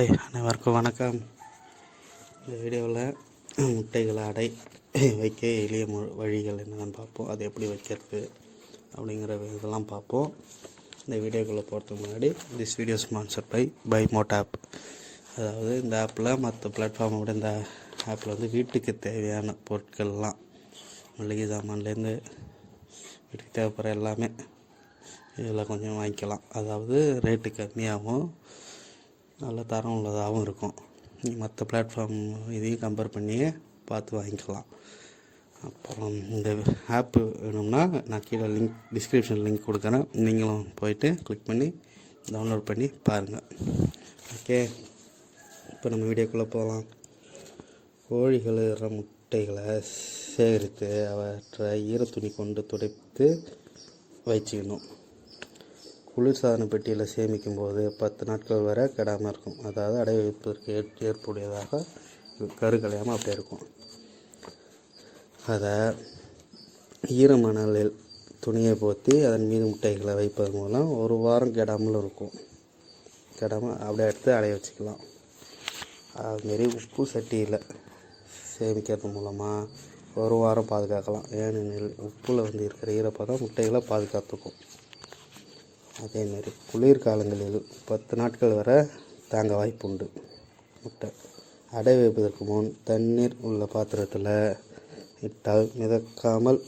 Hi அனைவருக்கும் வணக்கம். இந்த வீடியோவில் முட்டைகளை அடை வைக்க எளிய மு வழிகள் என்னென்னு பார்ப்போம். அது எப்படி வைக்கிறது அப்படிங்கிற இதெல்லாம் பார்ப்போம். இந்த வீடியோக்குள்ளே போகிறதுக்கு முன்னாடி this video sponsor by by Mod app அதாவது இந்த ஆப்பில் மற்ற பிளாட்ஃபார்மை விட இந்த ஆப்பில் வந்து வீட்டுக்கு தேவையான பொருட்கள்லாம் மளிகை சாமான்லேருந்து வீட்டுக்கு தேவைப்படுற எல்லாமே இதில் கொஞ்சம் வாங்கிக்கலாம். அதாவது ரேட்டு கம்மியாகவும் நல்ல தரம் உள்ளதாகவும் இருக்கும். மற்ற பிளாட்ஃபார்ம் இதையும் கம்பேர் பண்ணி பார்த்து வாங்கிக்கலாம். அப்புறம் இந்த ஆப்பு வேணும்னா நான் கீழே லிங்க் டிஸ்கிரிப்ஷன் லிங்க் கொடுக்குறேன். நீங்களும் போயிட்டு கிளிக் பண்ணி டவுன்லோட் பண்ணி பாருங்கள் ஓகே இப்போ நம்ம வீடியோக்குள்ளே போகலாம். கோழிகள் முட்டைகளை சேகரித்து அவற்றை ஈரத்துணி கொண்டு துடைத்து வச்சுக்கணும் குளிர்சாதன பெட்டியில் சேமிக்கும் போது பத்து நாட்கள் வரை கெடாமல் இருக்கும். அதாவது அடை வைப்பதற்கு ஏற் ஏற்புடையதாக கரு கலையாமல் அப்படியே இருக்கும். அதை ஈரமணலில் துணியை போற்றி அதன் மீது முட்டைகளை வைப்பதன் மூலம் ஒரு வாரம் கெடாமல் இருக்கும். கெடாமல் அப்படியே எடுத்து அடைய வச்சுக்கலாம். அதுமாரி உப்பு சட்டியில் சேமிக்கிறது மூலமாக ஒரு வாரம் பாதுகாக்கலாம். ஏனெனில் உப்பில் வந்து இருக்கிற ஈரப்பதம் முட்டைகளை பாதுகாத்துக்கும். அதேமாரி குளிர்காலங்களில் பத்து நாட்கள் வரை தாங்க வாய்ப்பு உண்டு முட்டை. அடை வைப்பதற்கு முன் தண்ணீர் உள்ள பாத்திரத்தில் இட்டால் மிதக்காமல்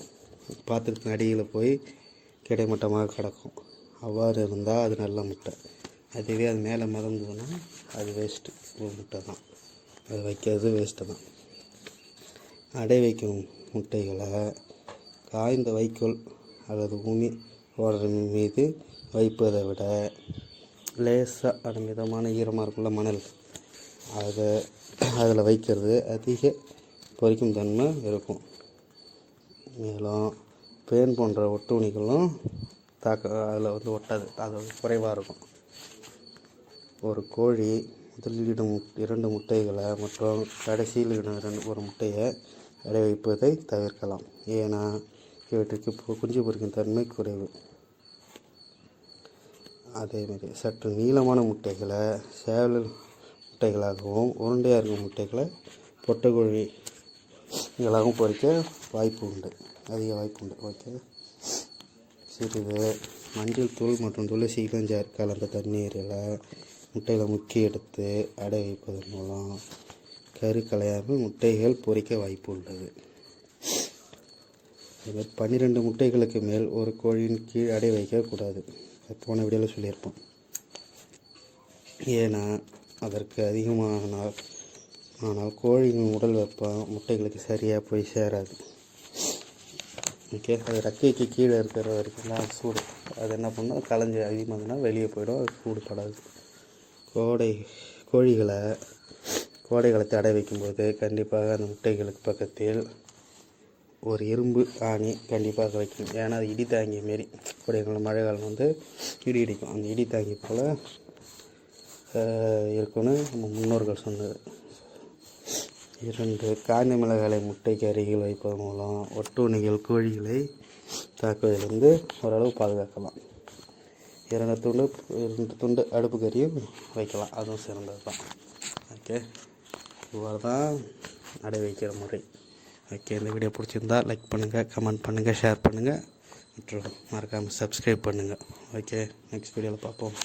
பாத்திரத்தின் அடியில் போய் கிடைமட்டமாக கிடக்கும். அவ்வாறு இருந்தால் அது நல்ல முட்டை. அதுவே அது மேலே மறந்ததுன்னா அது வேஸ்ட்டு ஒரு முட்டை தான். அது வைக்கிறது வேஸ்ட்டு தான். அடை வைக்கும் முட்டைகளை காய்ந்த வைக்கோல் அல்லது உமி ஓடுற மீது வைப்பதை விட லேசாக அது மிதமான ஈரமாக இருக்குள்ள மணல். அதை அதில் வைக்கிறது அதிக பொரிக்கும் தன்மை இருக்கும். மேலும் பேன் போன்ற ஒட்டுணிகளும் தாக்க அதில் வந்து ஒட்டாது. அது குறைவாக இருக்கும். ஒரு கோழி முதலீடும் இரண்டு முட்டைகளை மற்றும் கடைசியில் இரண்டு ஒரு முட்டையை அடை வைப்பதை தவிர்க்கலாம். ஏன்னா இவற்றுக்கு குஞ்சு பொரிக்கும் தன்மை குறைவு. அதேமாரி சற்று நீளமான முட்டைகளை சேவல் முட்டைகளாகவும் உருண்டையாக இருக்கும் முட்டைகளை பொட்டைக்கோழிகளாகவும் பொறிக்க வாய்ப்பு உண்டு அதிக வாய்ப்பு உண்டு. ஓகே. சிறிது மஞ்சள் தூள் மற்றும் துளசி இளஞ்சார் கலந்த தண்ணீரில் முட்டைகளை முக்கி எடுத்து அடை வைப்பதன் மூலம் கரு கலையாமல் முட்டைகள் பொறிக்க வாய்ப்பு உள்ளது. இதுமாதிரி பன்னிரெண்டு முட்டைகளுக்கு மேல் ஒரு கோழியின் கீழ் அடை வைக்கக்கூடாது போன வீடியோவில் சொல்லியிருப்போம். ஏன்னா அதற்கு அதிகமானால் ஆனால் கோழியின் உடல் வெப்பம் முட்டைகளுக்கு சரியாக போய் சேராது. ஓகே? அது ரக்கைக்கு கீழே இருக்கிற வரைக்கும் தான் சூடு. அது என்ன பண்ணால் களைஞ்சி அதிகமாகுதுன்னா வெளியே போயிடும். அது சூடு படாது. கோடை கோழிகளை கோடை காலத்தை அடை வைக்கும்போது கண்டிப்பாக அந்த முட்டைகளுக்கு பக்கத்தில் ஒரு இரும்பு ஆணி கண்டிப்பாக வைக்கணும் ஏன்னா அது இடி தாங்கி மாரி. கோடைக்காலம் மழை காலம் வந்து இடி இடிக்கும். அந்த இடி தாங்கி போல் இருக்குன்னு நம்ம முன்னோர்கள் சொன்னது. இரண்டு காய்ந்த மிளகாலை முட்டைக்கு அருகில் வைப்பதன் மூலம் ஒட்டுண்ணிகள் கோழிகளை தாக்குவதிலிருந்து ஓரளவு பாதுகாக்கலாம். இரண்டு துண்டு இரண்டு துண்டு அடுப்பு கறியும் வைக்கலாம். அதுவும் சிறந்தது தான் ஓகே இவ்வாறு தான் அடை வைக்கிற முறை. ஓகே இந்த வீடியோ பிடிச்சிருந்தா லைக் பண்ணுங்கள் கமெண்ட் பண்ணுங்கள் ஷேர் பண்ணுங்கள் மற்றும் மறக்காமல் சப்ஸ்கிரைப் பண்ணுங்கள் ஓகே நெக்ஸ்ட் வீடியோவில் பார்ப்போம்.